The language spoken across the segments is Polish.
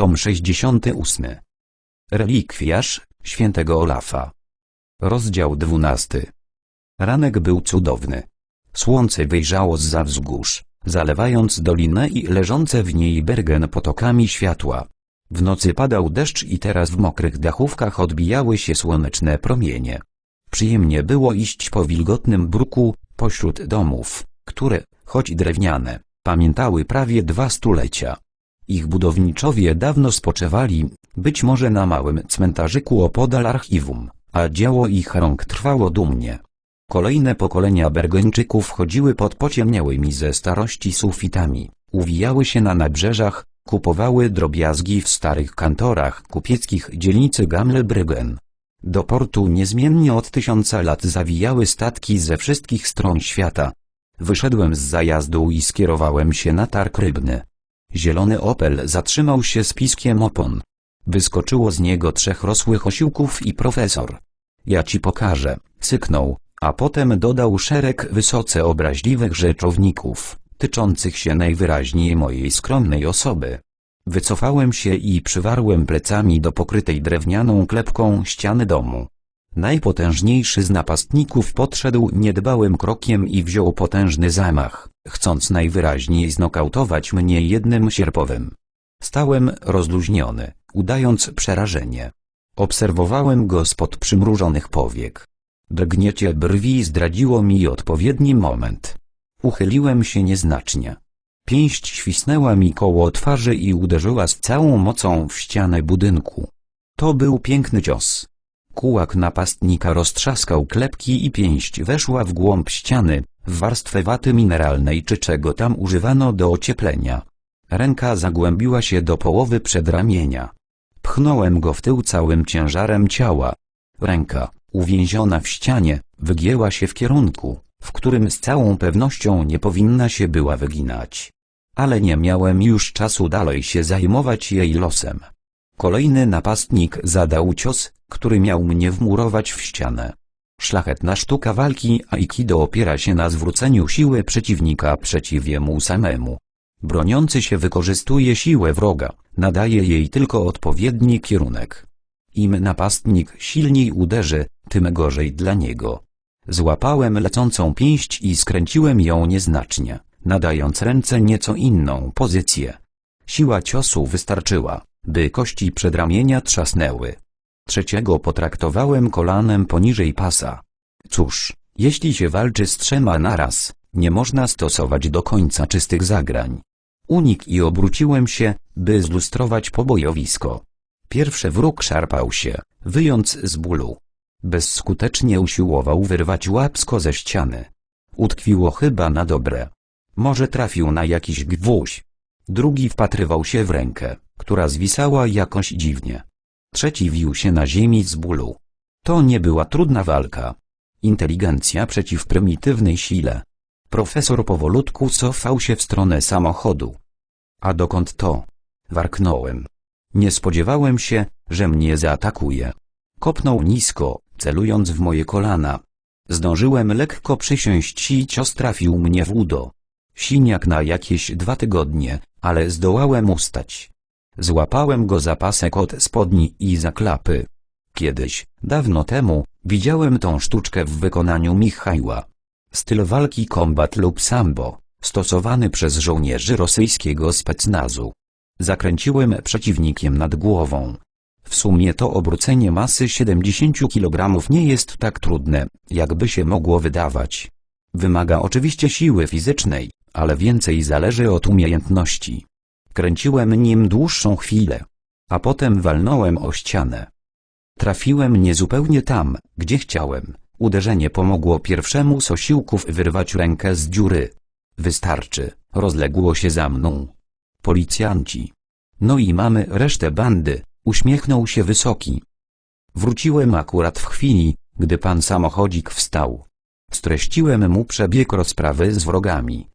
Tom 68. Relikwiarz świętego Olafa. Rozdział 12. Ranek był cudowny. Słońce wyjrzało zza wzgórz, zalewając dolinę i leżące w niej Bergen potokami światła. W nocy padał deszcz i teraz w mokrych dachówkach odbijały się słoneczne promienie. Przyjemnie było iść po wilgotnym bruku, pośród domów, które, choć drewniane, pamiętały prawie dwa stulecia. Ich budowniczowie dawno spoczewali, być może na małym cmentarzyku opodal archiwum, a dzieło ich rąk trwało dumnie. Kolejne pokolenia Bergeńczyków chodziły pod pociemniałymi ze starości sufitami, uwijały się na nabrzeżach, kupowały drobiazgi w starych kantorach kupieckich dzielnicy Gammelbrücken. Do portu niezmiennie od tysiąca lat zawijały statki ze wszystkich stron świata. Wyszedłem z zajazdu i skierowałem się na targ rybny. Zielony Opel zatrzymał się z piskiem opon. Wyskoczyło z niego trzech rosłych osiłków i profesor. Ja ci pokażę, syknął, a potem dodał szereg wysoce obraźliwych rzeczowników, tyczących się najwyraźniej mojej skromnej osoby. Wycofałem się i przywarłem plecami do pokrytej drewnianą klepką ściany domu. Najpotężniejszy z napastników podszedł niedbałym krokiem i wziął potężny zamach, chcąc najwyraźniej znokautować mnie jednym sierpowym. Stałem rozluźniony, udając przerażenie. Obserwowałem go spod przymrużonych powiek. Drgniecie brwi zdradziło mi odpowiedni moment. Uchyliłem się nieznacznie. Pięść świsnęła mi koło twarzy i uderzyła z całą mocą w ścianę budynku. To był piękny cios. Kułak napastnika roztrzaskał klepki i pięść weszła w głąb ściany, warstwę waty mineralnej czy czego tam używano do ocieplenia. Ręka zagłębiła się do połowy przedramienia. Pchnąłem go w tył całym ciężarem ciała. Ręka, uwięziona w ścianie, wygięła się w kierunku, w którym z całą pewnością nie powinna się była wyginać. Ale nie miałem już czasu dalej się zajmować jej losem. Kolejny napastnik zadał cios, który miał mnie wmurować w ścianę. Szlachetna sztuka walki Aikido opiera się na zwróceniu siły przeciwnika przeciw jemu samemu. Broniący się wykorzystuje siłę wroga, nadaje jej tylko odpowiedni kierunek. Im napastnik silniej uderzy, tym gorzej dla niego. Złapałem lecącą pięść i skręciłem ją nieznacznie, nadając ręce nieco inną pozycję. Siła ciosu wystarczyła, by kości przedramienia trzasnęły. Trzeciego potraktowałem kolanem poniżej pasa. Cóż, jeśli się walczy z trzema naraz, nie można stosować do końca czystych zagrań. Unik i obróciłem się, by zlustrować pobojowisko. Pierwszy wróg szarpał się, wyjąc z bólu. Bezskutecznie usiłował wyrwać łapsko ze ściany. Utkwiło chyba na dobre. Może trafił na jakiś gwóźdź. Drugi wpatrywał się w rękę, która zwisała jakoś dziwnie. Trzeci wił się na ziemi z bólu. To nie była trudna walka. Inteligencja przeciw prymitywnej sile. Profesor powolutku cofał się w stronę samochodu. A dokąd to? Warknąłem. Nie spodziewałem się, że mnie zaatakuje. Kopnął nisko, celując w moje kolana. Zdążyłem lekko przysiąść i cios trafił mnie w udo. Siniak na jakieś dwa tygodnie, ale zdołałem ustać. Złapałem go za pasek od spodni i za klapy. Kiedyś, dawno temu, widziałem tą sztuczkę w wykonaniu Michajła. Styl walki kombat lub sambo, stosowany przez żołnierzy rosyjskiego specnazu. Zakręciłem przeciwnikiem nad głową. W sumie to obrócenie masy 70 kg nie jest tak trudne, jakby się mogło wydawać. Wymaga oczywiście siły fizycznej, ale więcej zależy od umiejętności. Kręciłem nim dłuższą chwilę, a potem walnąłem o ścianę. Trafiłem niezupełnie tam, gdzie chciałem. Uderzenie pomogło pierwszemu z osiłków wyrwać rękę z dziury. Wystarczy, rozległo się za mną. Policjanci. No i mamy resztę bandy, uśmiechnął się wysoki. Wróciłem akurat w chwili, gdy pan samochodzik wstał. Streściłem mu przebieg rozprawy z wrogami.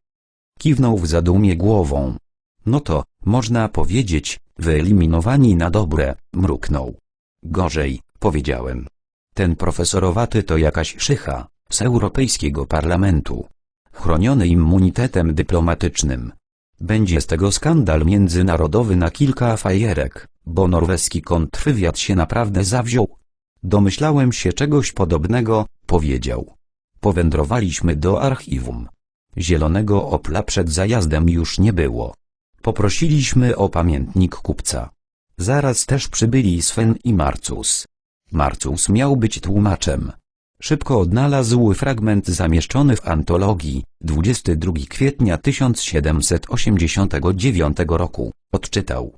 Kiwnął w zadumie głową. No to, można powiedzieć, wyeliminowani na dobre, mruknął. Gorzej, powiedziałem. Ten profesorowaty to jakaś szycha, z Europejskiego Parlamentu. Chroniony immunitetem dyplomatycznym. Będzie z tego skandal międzynarodowy na kilka fajerek, bo norweski kontrwywiad się naprawdę zawziął. Domyślałem się czegoś podobnego, powiedział. Powędrowaliśmy do archiwum. Zielonego Opla przed zajazdem już nie było. Poprosiliśmy o pamiętnik kupca. Zaraz też przybyli Sven i Marcus. Marcus miał być tłumaczem. Szybko odnalazł fragment zamieszczony w antologii 22 kwietnia 1789 roku. Odczytał.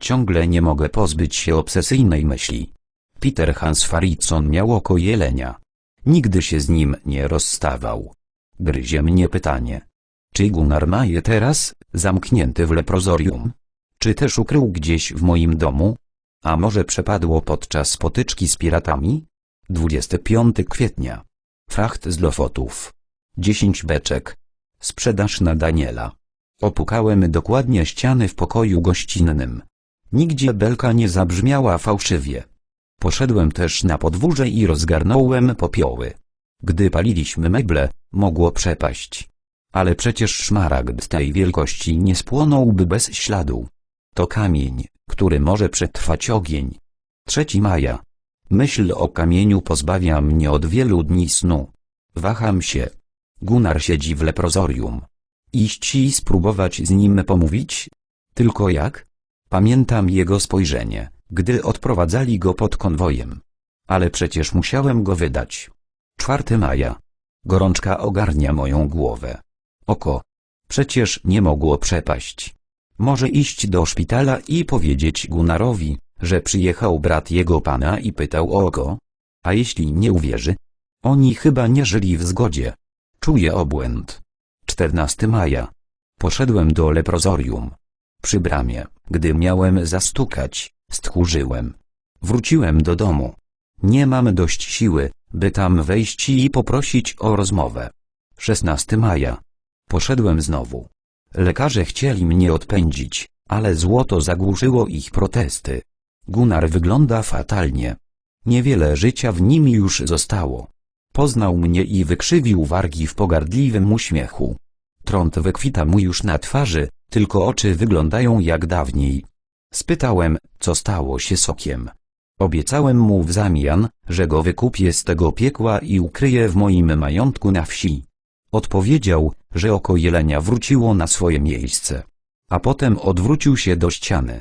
Ciągle nie mogę pozbyć się obsesyjnej myśli. Peter Hans Faritson miał oko jelenia. Nigdy się z nim nie rozstawał. Gryzie mnie pytanie. Czy Gunnar ma je teraz, zamknięty w leprozorium? Czy też ukrył gdzieś w moim domu? A może przepadło podczas potyczki z piratami? 25 kwietnia. Fracht z Lofotów. 10 beczek. Sprzedaż na Daniela. Opukałem dokładnie ściany w pokoju gościnnym. Nigdzie belka nie zabrzmiała fałszywie. Poszedłem też na podwórze i rozgarnąłem popioły. Gdy paliliśmy meble, mogło przepaść. Ale przecież szmaragd tej wielkości nie spłonąłby bez śladu. To kamień, który może przetrwać ogień. 3 maja. Myśl o kamieniu pozbawia mnie od wielu dni snu. Waham się. Gunnar siedzi w leprozorium. Iść i spróbować z nim pomówić? Tylko jak? Pamiętam jego spojrzenie, gdy odprowadzali go pod konwojem. Ale przecież musiałem go wydać. 4 maja. Gorączka ogarnia moją głowę. Oko. Przecież nie mogło przepaść. Może iść do szpitala i powiedzieć Gunnarowi, że przyjechał brat jego pana i pytał o oko? A jeśli nie uwierzy? Oni chyba nie żyli w zgodzie. Czuję obłęd. 14 maja. Poszedłem do leprozorium. Przy bramie, gdy miałem zastukać, stchórzyłem. Wróciłem do domu. Nie mam dość siły, by tam wejść i poprosić o rozmowę. 16 maja. Poszedłem znowu. Lekarze chcieli mnie odpędzić, ale złoto zagłuszyło ich protesty. Gunnar wygląda fatalnie. Niewiele życia w nim już zostało. Poznał mnie i wykrzywił wargi w pogardliwym uśmiechu. Trąd wykwita mu już na twarzy, tylko oczy wyglądają jak dawniej. Spytałem, co stało się sokiem. Obiecałem mu w zamian, że go wykupię z tego piekła i ukryję w moim majątku na wsi. Odpowiedział, że oko jelenia wróciło na swoje miejsce. A potem odwrócił się do ściany.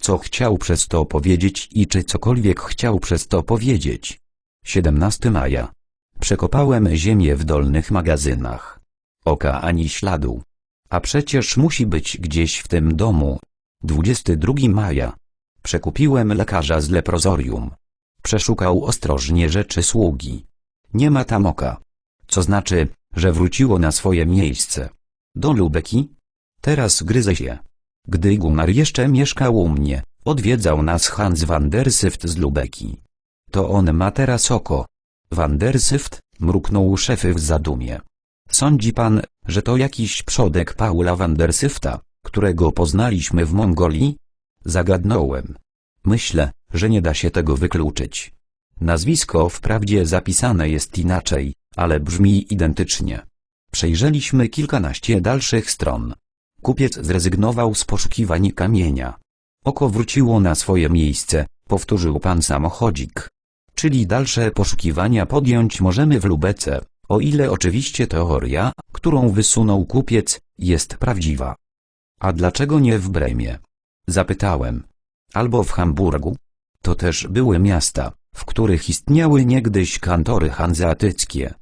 Co chciał przez to powiedzieć i czy cokolwiek chciał przez to powiedzieć? 17 maja. Przekopałem ziemię w dolnych magazynach. Oka ani śladu. A przecież musi być gdzieś w tym domu. 22 maja. Przekupiłem lekarza z leprozorium. Przeszukał ostrożnie rzeczy sługi. Nie ma tam oka. Co znaczy, że wróciło na swoje miejsce. Do Lubeki? Teraz gryzę się. Gdy Gunnar jeszcze mieszkał u mnie, odwiedzał nas Hans van der Syft z Lubeki. To on ma teraz oko. Van der Syft, mruknął szefy w zadumie. Sądzi pan, że to jakiś przodek Paula van der Syfta, którego poznaliśmy w Mongolii? Zagadnąłem. Myślę, że nie da się tego wykluczyć. Nazwisko wprawdzie zapisane jest inaczej, ale brzmi identycznie. Przejrzeliśmy kilkanaście dalszych stron. Kupiec zrezygnował z poszukiwań kamienia. Oko wróciło na swoje miejsce, powtórzył pan samochodzik. Czyli dalsze poszukiwania podjąć możemy w Lubece, o ile oczywiście teoria, którą wysunął kupiec, jest prawdziwa. A dlaczego nie w Bremie? Zapytałem. Albo w Hamburgu? To też były miasta, w których istniały niegdyś kantory hanzeatyckie.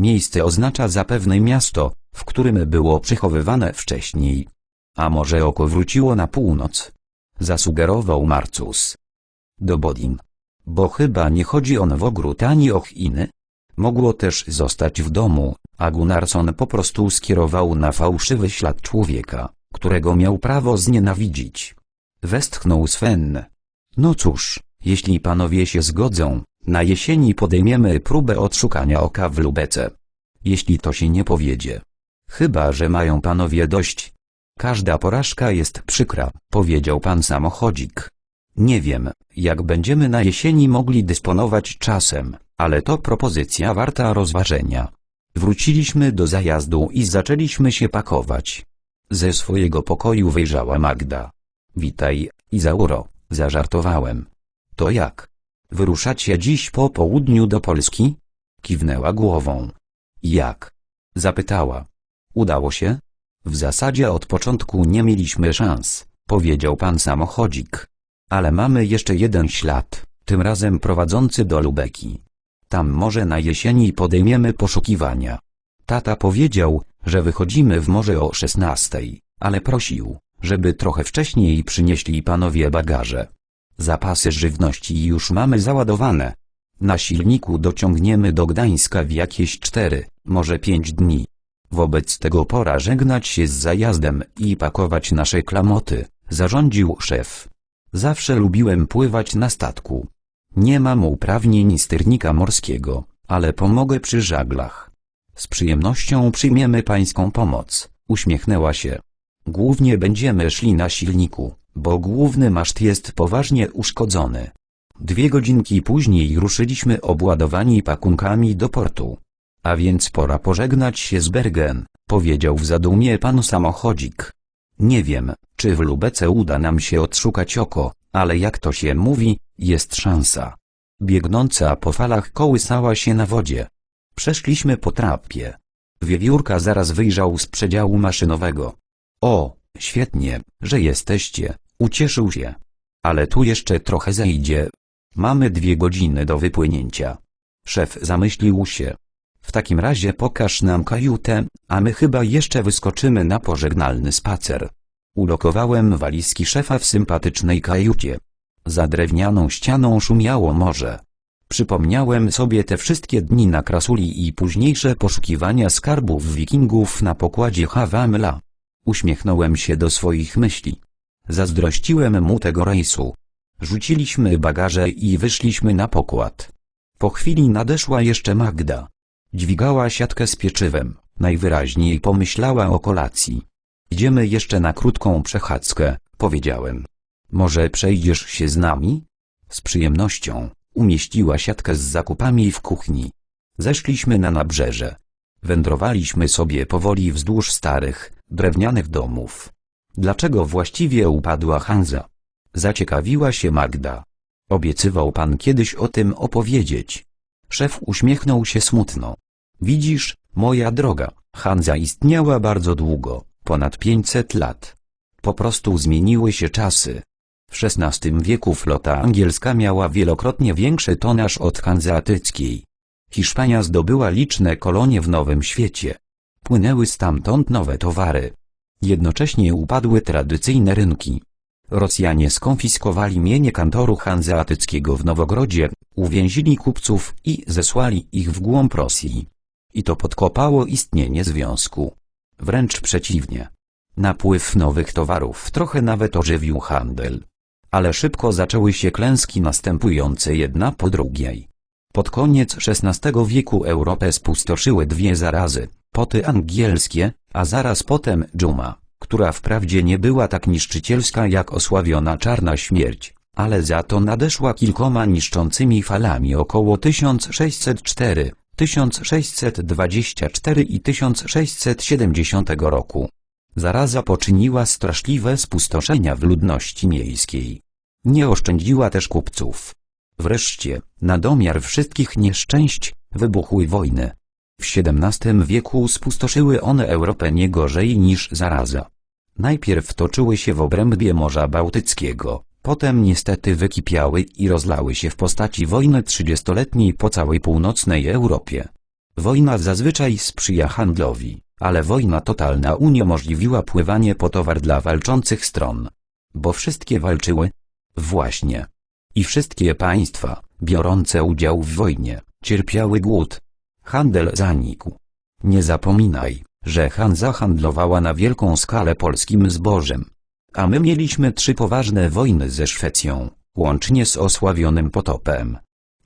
Miejsce oznacza zapewne miasto, w którym było przechowywane wcześniej. A może oko wróciło na północ? Zasugerował Marcus. Do Bodin. Bo chyba nie chodzi on w ogród ani o Chiny. Mogło też zostać w domu, a Gunnarsson po prostu skierował na fałszywy ślad człowieka, którego miał prawo znienawidzić. Westchnął Sven. No cóż, jeśli panowie się zgodzą, na jesieni podejmiemy próbę odszukania oka w Lubece. Jeśli to się nie powiedzie. Chyba, że mają panowie dość. Każda porażka jest przykra, powiedział pan samochodzik. Nie wiem, jak będziemy na jesieni mogli dysponować czasem, ale to propozycja warta rozważenia. Wróciliśmy do zajazdu i zaczęliśmy się pakować. Ze swojego pokoju wyjrzała Magda. Witaj, Izauro, zażartowałem. To jak? Wyruszacie dziś po południu do Polski? Kiwnęła głową. Jak? Zapytała. Udało się? W zasadzie od początku nie mieliśmy szans, powiedział pan samochodzik. Ale mamy jeszcze jeden ślad, tym razem prowadzący do Lubeki. Tam może na jesieni podejmiemy poszukiwania. Tata powiedział, że wychodzimy w morze o 16, ale prosił, żeby trochę wcześniej przynieśli panowie bagaże. Zapasy żywności już mamy załadowane. Na silniku dociągniemy do Gdańska w jakieś cztery, może pięć dni. Wobec tego pora żegnać się z zajazdem i pakować nasze klamoty, zarządził szef. Zawsze lubiłem pływać na statku. Nie mam uprawnień sternika morskiego, ale pomogę przy żaglach. Z przyjemnością przyjmiemy pańską pomoc, uśmiechnęła się. Głównie będziemy szli na silniku, bo główny maszt jest poważnie uszkodzony. Dwie godzinki później ruszyliśmy obładowani pakunkami do portu. A więc pora pożegnać się z Bergen, powiedział w zadumie pan samochodzik. Nie wiem, czy w Lubece uda nam się odszukać oko, ale jak to się mówi, jest szansa. Biegnąca po falach kołysała się na wodzie. Przeszliśmy po trapie. Wiewiórka zaraz wyjrzał z przedziału maszynowego. O, świetnie, że jesteście, ucieszył się. Ale tu jeszcze trochę zejdzie. Mamy dwie godziny do wypłynięcia. Szef zamyślił się. W takim razie pokaż nam kajutę, a my chyba jeszcze wyskoczymy na pożegnalny spacer. Ulokowałem walizki szefa w sympatycznej kajucie. Za drewnianą ścianą szumiało morze. Przypomniałem sobie te wszystkie dni na Krasuli i późniejsze poszukiwania skarbów wikingów na pokładzie Havamla. Uśmiechnąłem się do swoich myśli. Zazdrościłem mu tego rejsu. Rzuciliśmy bagaże i wyszliśmy na pokład. Po chwili nadeszła jeszcze Magda. Dźwigała siatkę z pieczywem, najwyraźniej pomyślała o kolacji. Idziemy jeszcze na krótką przechadzkę, powiedziałem. Może przejdziesz się z nami? Z przyjemnością, umieściła siatkę z zakupami w kuchni. Zeszliśmy na nabrzeże. Wędrowaliśmy sobie powoli wzdłuż starych, drewnianych domów. Dlaczego właściwie upadła Hanza? Zaciekawiła się Magda. Obiecywał pan kiedyś o tym opowiedzieć. Szef uśmiechnął się smutno. Widzisz, moja droga, Hanza istniała bardzo długo, ponad 500 lat. Po prostu zmieniły się czasy. W XVI wieku flota angielska miała wielokrotnie większy tonaż od hanzeatyckiej. Hiszpania zdobyła liczne kolonie w Nowym Świecie. Płynęły stamtąd nowe towary. Jednocześnie upadły tradycyjne rynki. Rosjanie skonfiskowali mienie kantoru hanzeatyckiego w Nowogrodzie, uwięzili kupców i zesłali ich w głąb Rosji. I to podkopało istnienie związku. Wręcz przeciwnie. Napływ nowych towarów trochę nawet ożywił handel. Ale szybko zaczęły się klęski następujące jedna po drugiej. Pod koniec XVI wieku Europę spustoszyły dwie zarazy, poty angielskie, a zaraz potem dżuma, która wprawdzie nie była tak niszczycielska jak osławiona czarna śmierć, ale za to nadeszła kilkoma niszczącymi falami około 1604, 1624 i 1670 roku. Zaraza poczyniła straszliwe spustoszenia w ludności miejskiej. Nie oszczędziła też kupców. Wreszcie, na domiar wszystkich nieszczęść, wybuchły wojny. W XVII wieku spustoszyły one Europę nie gorzej niż zaraza. Najpierw toczyły się w obrębie Morza Bałtyckiego, potem niestety wykipiały i rozlały się w postaci wojny trzydziestoletniej po całej północnej Europie. Wojna zazwyczaj sprzyja handlowi, ale wojna totalna uniemożliwiła pływanie po towar dla walczących stron. Bo wszystkie walczyły? Właśnie. I wszystkie państwa, biorące udział w wojnie, cierpiały głód. Handel zanikł. Nie zapominaj, że Hanza handlowała na wielką skalę polskim zbożem. A my mieliśmy trzy poważne wojny ze Szwecją, łącznie z osławionym potopem.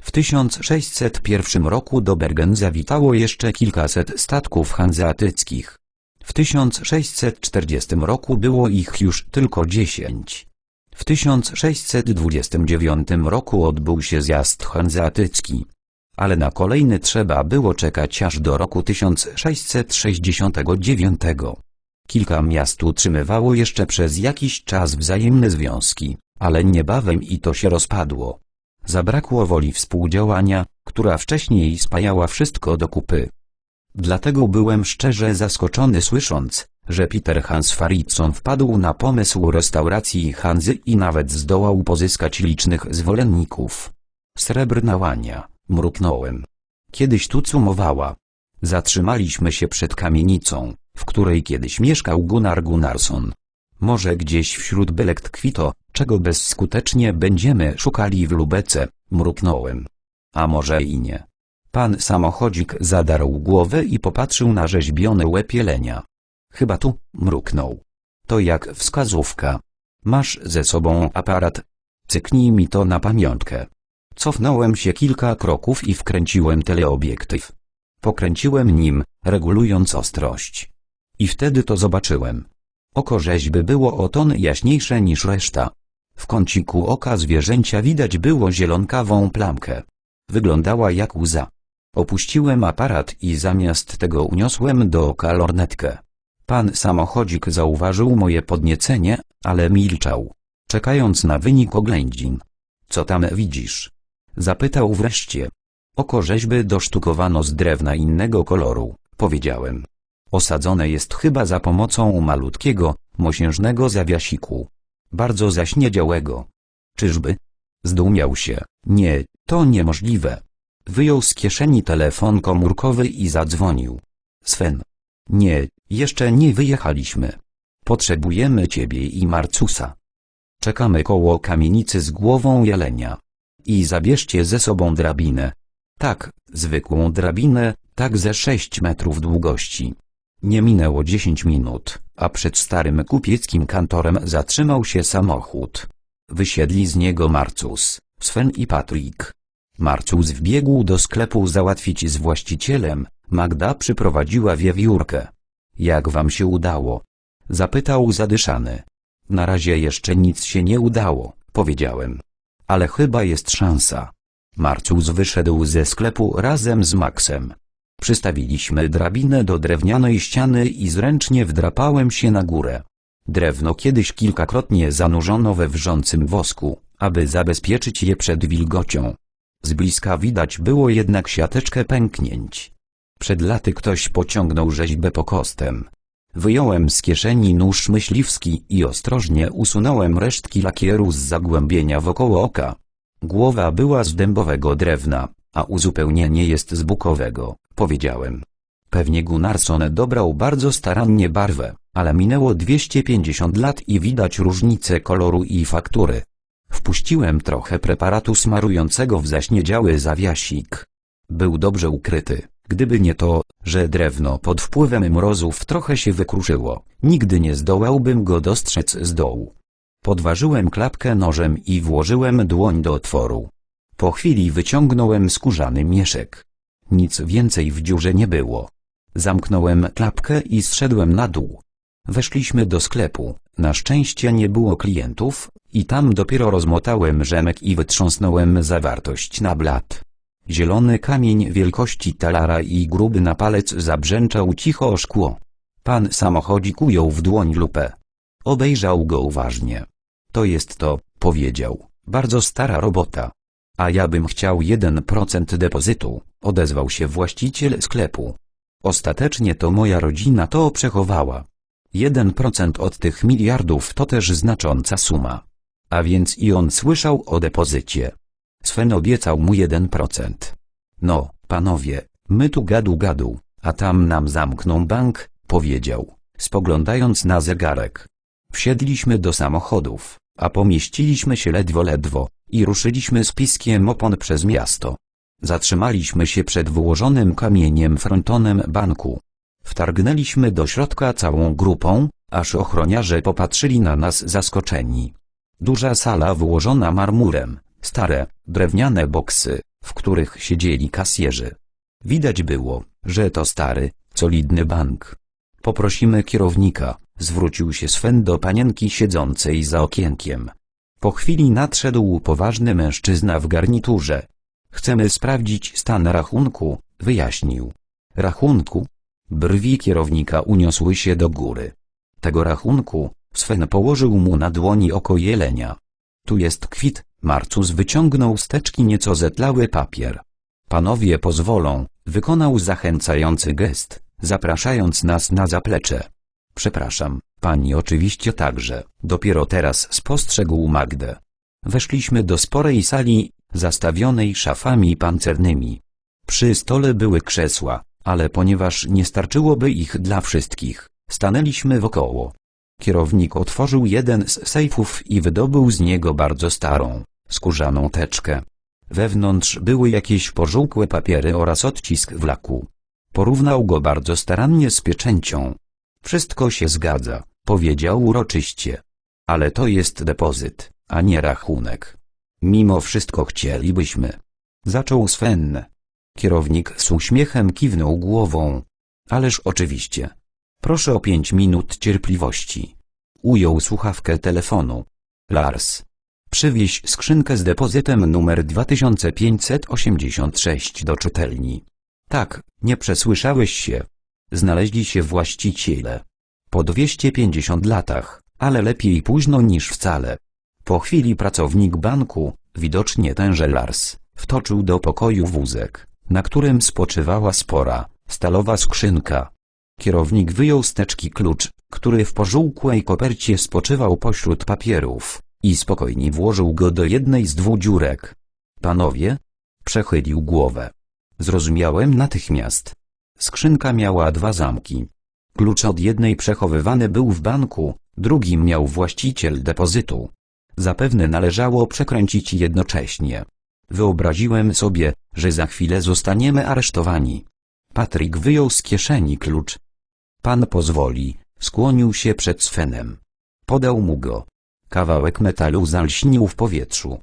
W 1601 roku do Bergen zawitało jeszcze kilkaset statków hanzeatyckich. W 1640 roku było ich już tylko dziesięć. W 1629 roku odbył się zjazd hanzeatycki. Ale na kolejny trzeba było czekać aż do roku 1669. Kilka miast utrzymywało jeszcze przez jakiś czas wzajemne związki, ale niebawem i to się rozpadło. Zabrakło woli współdziałania, która wcześniej spajała wszystko do kupy. Dlatego byłem szczerze zaskoczony słysząc, że Peter Hans Faridson wpadł na pomysł restauracji Hanzy i nawet zdołał pozyskać licznych zwolenników. Srebrna łania, mruknąłem. Kiedyś tu cumowała. Zatrzymaliśmy się przed kamienicą, w której kiedyś mieszkał Gunnar Gunnarsson. Może gdzieś wśród bylek tkwi to, czego bezskutecznie będziemy szukali w Lubece, mruknąłem. A może i nie. Pan samochodzik zadarł głowę i popatrzył na rzeźbiony łeb jelenia. Chyba tu, mruknął. To jak wskazówka. Masz ze sobą aparat. Cyknij mi to na pamiątkę. Cofnąłem się kilka kroków i wkręciłem teleobiektyw. Pokręciłem nim, regulując ostrość. I wtedy to zobaczyłem. Oko rzeźby było o ton jaśniejsze niż reszta. W kąciku oka zwierzęcia widać było zielonkawą plamkę. Wyglądała jak łza. Opuściłem aparat i zamiast tego uniosłem do oka lornetkę. Pan samochodzik zauważył moje podniecenie, ale milczał, czekając na wynik oględzin. Co tam widzisz? Zapytał wreszcie. Oko rzeźby dosztukowano z drewna innego koloru, powiedziałem. Osadzone jest chyba za pomocą malutkiego, mosiężnego zawiasiku. Bardzo zaśniedziałego. Czyżby? Zdumiał się. Nie, to niemożliwe. Wyjął z kieszeni telefon komórkowy i zadzwonił. Sven. Nie, jeszcze nie wyjechaliśmy. Potrzebujemy ciebie i Marcusa. Czekamy koło kamienicy z głową jelenia. I zabierzcie ze sobą drabinę. Tak, zwykłą drabinę, tak ze sześć metrów długości. Nie minęło dziesięć minut, a przed starym kupieckim kantorem zatrzymał się samochód. Wysiedli z niego Marcus, Sven i Patryk. Marcus wbiegł do sklepu załatwić z właścicielem, Magda przyprowadziła wiewiórkę. Jak wam się udało? Zapytał zadyszany. Na razie jeszcze nic się nie udało, powiedziałem. Ale chyba jest szansa. Marcus wyszedł ze sklepu razem z Maxem. Przystawiliśmy drabinę do drewnianej ściany i zręcznie wdrapałem się na górę. Drewno kiedyś kilkakrotnie zanurzono we wrzącym wosku, aby zabezpieczyć je przed wilgocią. Z bliska widać było jednak siateczkę pęknięć. Przed laty ktoś pociągnął rzeźbę po kostem. Wyjąłem z kieszeni nóż myśliwski i ostrożnie usunąłem resztki lakieru z zagłębienia wokoło oka. Głowa była z dębowego drewna, a uzupełnienie jest z bukowego, powiedziałem. Pewnie Gunnarsson dobrał bardzo starannie barwę, ale minęło 250 lat i widać różnicę koloru i faktury. Wpuściłem trochę preparatu smarującego w zaśniedziały zawiasik. Był dobrze ukryty. Gdyby nie to, że drewno pod wpływem mrozów trochę się wykruszyło, nigdy nie zdołałbym go dostrzec z dołu. Podważyłem klapkę nożem i włożyłem dłoń do otworu. Po chwili wyciągnąłem skórzany mieszek. Nic więcej w dziurze nie było. Zamknąłem klapkę i zszedłem na dół. Weszliśmy do sklepu. Na szczęście nie było klientów i tam dopiero rozmotałem rzemek i wytrząsnąłem zawartość na blat. Zielony kamień wielkości talara i gruby na palec zabrzęczał cicho o szkło. Pan samochodzik ujął w dłoń lupę. Obejrzał go uważnie. To jest to, powiedział, bardzo stara robota. A ja bym chciał 1% depozytu, odezwał się właściciel sklepu. Ostatecznie to moja rodzina to przechowała. 1% od tych miliardów to też znacząca suma. A więc i on słyszał o depozycie. Sven obiecał mu 1%. No, panowie, my tu gadu gadu, a tam nam zamkną bank, powiedział, spoglądając na zegarek. Wsiedliśmy do samochodów, a pomieściliśmy się ledwo ledwo i ruszyliśmy z piskiem opon przez miasto. Zatrzymaliśmy się przed wyłożonym kamieniem frontonem banku. Wtargnęliśmy do środka całą grupą, aż ochroniarze popatrzyli na nas zaskoczeni. Duża sala wyłożona marmurem, stare, drewniane boksy, w których siedzieli kasjerzy. Widać było, że to stary, solidny bank. Poprosimy kierownika, zwrócił się Sven do panienki siedzącej za okienkiem. Po chwili nadszedł poważny mężczyzna w garniturze. Chcemy sprawdzić stan rachunku, wyjaśnił. Rachunku? Brwi kierownika uniosły się do góry. tego rachunku, Sven położył mu na dłoni oko jelenia. Tu jest kwit, Marcus wyciągnął z teczki nieco zetlały papier. Panowie pozwolą, wykonał zachęcający gest, zapraszając nas na zaplecze. Przepraszam, pani oczywiście także, dopiero teraz spostrzegł Magdę. Weszliśmy do sporej sali, zastawionej szafami pancernymi. Przy stole były krzesła, ale ponieważ nie starczyłoby ich dla wszystkich, stanęliśmy wokoło. Kierownik otworzył jeden z sejfów i wydobył z niego bardzo starą, skórzaną teczkę. Wewnątrz były jakieś pożółkłe papiery oraz odcisk w laku. Porównał go bardzo starannie z pieczęcią. Wszystko się zgadza, powiedział uroczyście. Ale to jest depozyt, a nie rachunek. Mimo wszystko chcielibyśmy. Zaczął Sven. Kierownik z uśmiechem kiwnął głową. Ależ oczywiście. Proszę o pięć minut cierpliwości. Ujął słuchawkę telefonu. Lars. Przywieź skrzynkę z depozytem numer 2586 do czytelni. Tak, nie przesłyszałeś się. Znaleźli się właściciele. Po 250 latach, ale lepiej późno niż wcale. Po chwili pracownik banku, widocznie tenże Lars, wtoczył do pokoju wózek, na którym spoczywała spora, stalowa skrzynka. Kierownik wyjął z teczki klucz, który w pożółkłej kopercie spoczywał pośród papierów, i spokojnie włożył go do jednej z dwóch dziurek. Panowie? Przechylił głowę. Zrozumiałem natychmiast. Skrzynka miała dwa zamki. Klucz od jednej przechowywany był w banku, drugim miał właściciel depozytu. Zapewne należało przekręcić jednocześnie. Wyobraziłem sobie, że za chwilę zostaniemy aresztowani. Patryk wyjął z kieszeni klucz. Pan pozwoli, skłonił się przed Svenem. Podał mu go. Kawałek metalu zalśnił w powietrzu.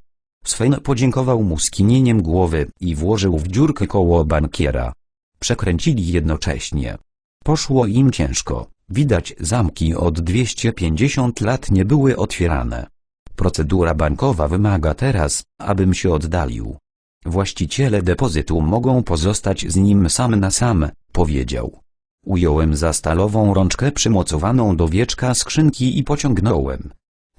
Sven podziękował mu skinieniem głowy i włożył w dziurkę koło bankiera. Przekręcili jednocześnie. Poszło im ciężko, widać zamki od 250 lat nie były otwierane. Procedura bankowa wymaga teraz, abym się oddalił. Właściciele depozytu mogą pozostać z nim sam na sam, powiedział. Ująłem za stalową rączkę przymocowaną do wieczka skrzynki i pociągnąłem.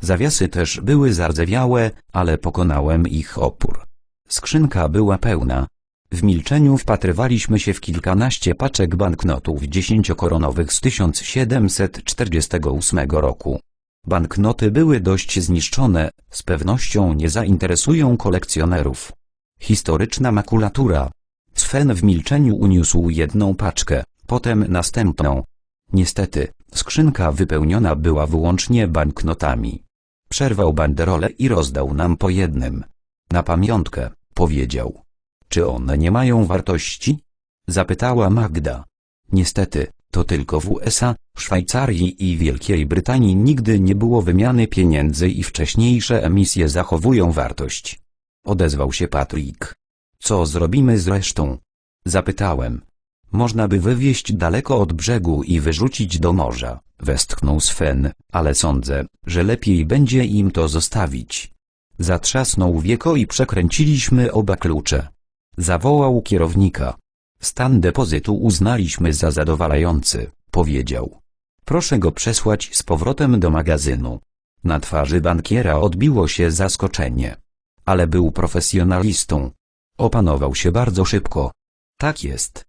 Zawiasy też były zardzewiałe, ale pokonałem ich opór. Skrzynka była pełna. W milczeniu wpatrywaliśmy się w kilkanaście paczek banknotów dziesięciokoronowych z 1748 roku. Banknoty były dość zniszczone, z pewnością nie zainteresują kolekcjonerów. Historyczna makulatura. Sven w milczeniu uniósł jedną paczkę, potem następną. Niestety, skrzynka wypełniona była wyłącznie banknotami. Przerwał banderole i rozdał nam po jednym. Na pamiątkę, powiedział. Czy one nie mają wartości? Zapytała Magda. Niestety, to tylko w USA, Szwajcarii i Wielkiej Brytanii nigdy nie było wymiany pieniędzy i wcześniejsze emisje zachowują wartość. Odezwał się Patrick. Co zrobimy z resztą? Zapytałem. Można by wywieźć daleko od brzegu i wyrzucić do morza, westchnął Sven, ale sądzę, że lepiej będzie im to zostawić. Zatrzasnął wieko i przekręciliśmy oba klucze. Zawołał kierownika. Stan depozytu uznaliśmy za zadowalający, powiedział. Proszę go przesłać z powrotem do magazynu. Na twarzy bankiera odbiło się zaskoczenie. Ale był profesjonalistą. Opanował się bardzo szybko. Tak jest.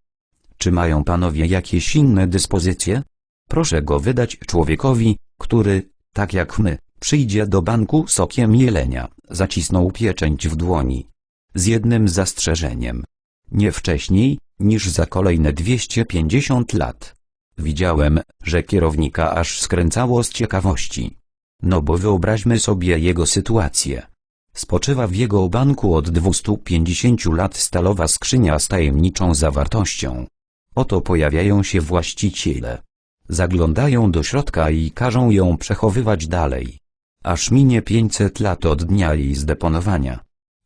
Czy mają panowie jakieś inne dyspozycje? Proszę go wydać człowiekowi, który, tak jak my, przyjdzie do banku sokiem jelenia. Zacisnął pieczęć w dłoni. Z jednym zastrzeżeniem. Nie wcześniej, niż za kolejne 250 lat. Widziałem, że kierownika aż skręcało z ciekawości. No bo wyobraźmy sobie jego sytuację. Spoczywa w jego banku od 250 lat stalowa skrzynia z tajemniczą zawartością. Oto pojawiają się właściciele. Zaglądają do środka i każą ją przechowywać dalej. Aż minie 500 lat od dnia jej zdeponowania.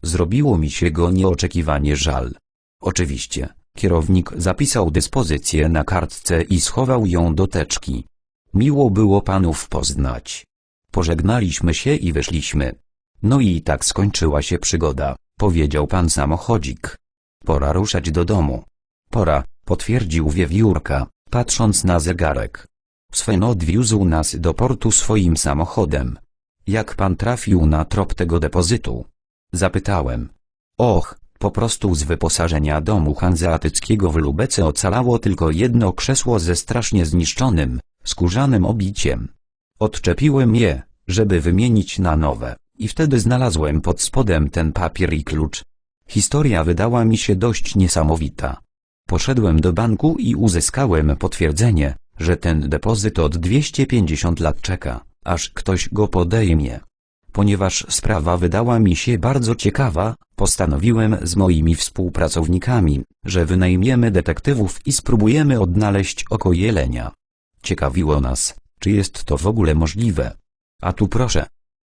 Zrobiło mi się go nieoczekiwanie żal. Oczywiście, kierownik zapisał dyspozycję na kartce i schował ją do teczki. Miło było panów poznać. Pożegnaliśmy się i wyszliśmy. No i tak skończyła się przygoda, powiedział pan samochodzik. Pora ruszać do domu. Pora, potwierdził wiewiórka, patrząc na zegarek. Sven odwiózł nas do portu swoim samochodem. Jak pan trafił na trop tego depozytu? Zapytałem. Och, po prostu z wyposażenia domu hanzeatyckiego w Lubece ocalało tylko jedno krzesło ze strasznie zniszczonym, skórzanym obiciem. Odczepiłem je, żeby wymienić na nowe, i wtedy znalazłem pod spodem ten papier i klucz. Historia wydała mi się dość niesamowita. Poszedłem do banku i uzyskałem potwierdzenie, że ten depozyt od 250 lat czeka, aż ktoś go podejmie. Ponieważ sprawa wydała mi się bardzo ciekawa, postanowiłem z moimi współpracownikami, że wynajmiemy detektywów i spróbujemy odnaleźć oko jelenia. Ciekawiło nas, czy jest to w ogóle możliwe. A tu proszę.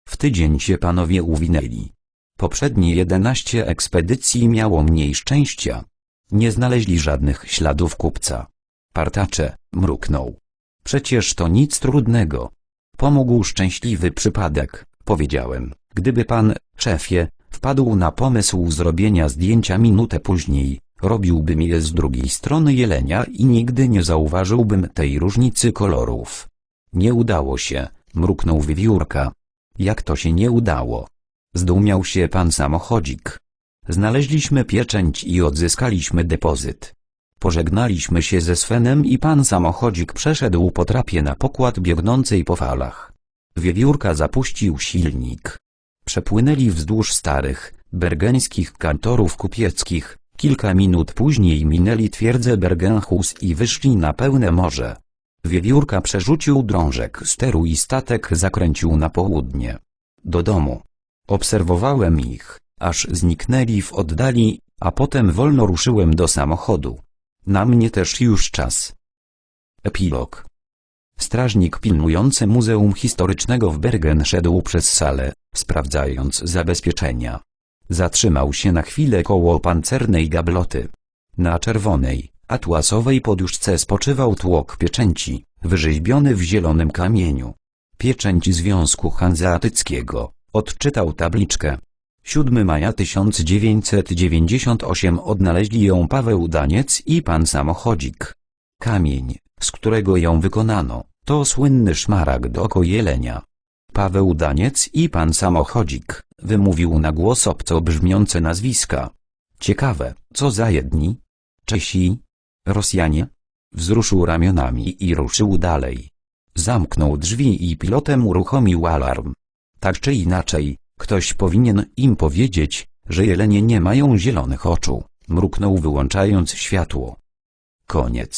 W tydzień się panowie uwinęli. Poprzednie 11 ekspedycji miało mniej szczęścia. Nie znaleźli żadnych śladów kupca. Partacze, mruknął. Przecież to nic trudnego. Pomógł szczęśliwy przypadek, powiedziałem. Gdyby pan, szefie, wpadł na pomysł zrobienia zdjęcia minutę później, robiłbym je z drugiej strony jelenia i nigdy nie zauważyłbym tej różnicy kolorów. Nie udało się, mruknął wiewiórka. Jak to się nie udało? Zdumiał się pan samochodzik. Znaleźliśmy pieczęć i odzyskaliśmy depozyt. Pożegnaliśmy się ze Svenem i pan samochodzik przeszedł po trapie na pokład biegnącej po falach. Wiewiórka zapuścił silnik. Przepłynęli wzdłuż starych, bergeńskich kantorów kupieckich. Kilka minut później minęli twierdzę Bergenhus i wyszli na pełne morze. Wiewiórka przerzucił drążek steru i statek zakręcił na południe. Do domu. Obserwowałem ich, aż zniknęli w oddali, a potem wolno ruszyłem do samochodu. Na mnie też już czas. Epilog. Strażnik pilnujący Muzeum Historycznego w Bergen szedł przez salę, sprawdzając zabezpieczenia. Zatrzymał się na chwilę koło pancernej gabloty. Na czerwonej, atłasowej poduszce spoczywał tłok pieczęci, wyrzeźbiony w zielonym kamieniu. Pieczęć Związku Hanzeatyckiego, odczytał tabliczkę. 7 maja 1998 odnaleźli ją Paweł Daniec i pan samochodzik. Kamień, z którego ją wykonano, to słynny szmaragd oko jelenia. Paweł Daniec i pan samochodzik, wymówił na głos obco brzmiące nazwiska. Ciekawe, co za jedni? Czesi? Rosjanie? Wzruszył ramionami i ruszył dalej. Zamknął drzwi i pilotem uruchomił alarm. Tak czy inaczej, ktoś powinien im powiedzieć, że jelenie nie mają zielonych oczu, mruknął wyłączając światło. Koniec.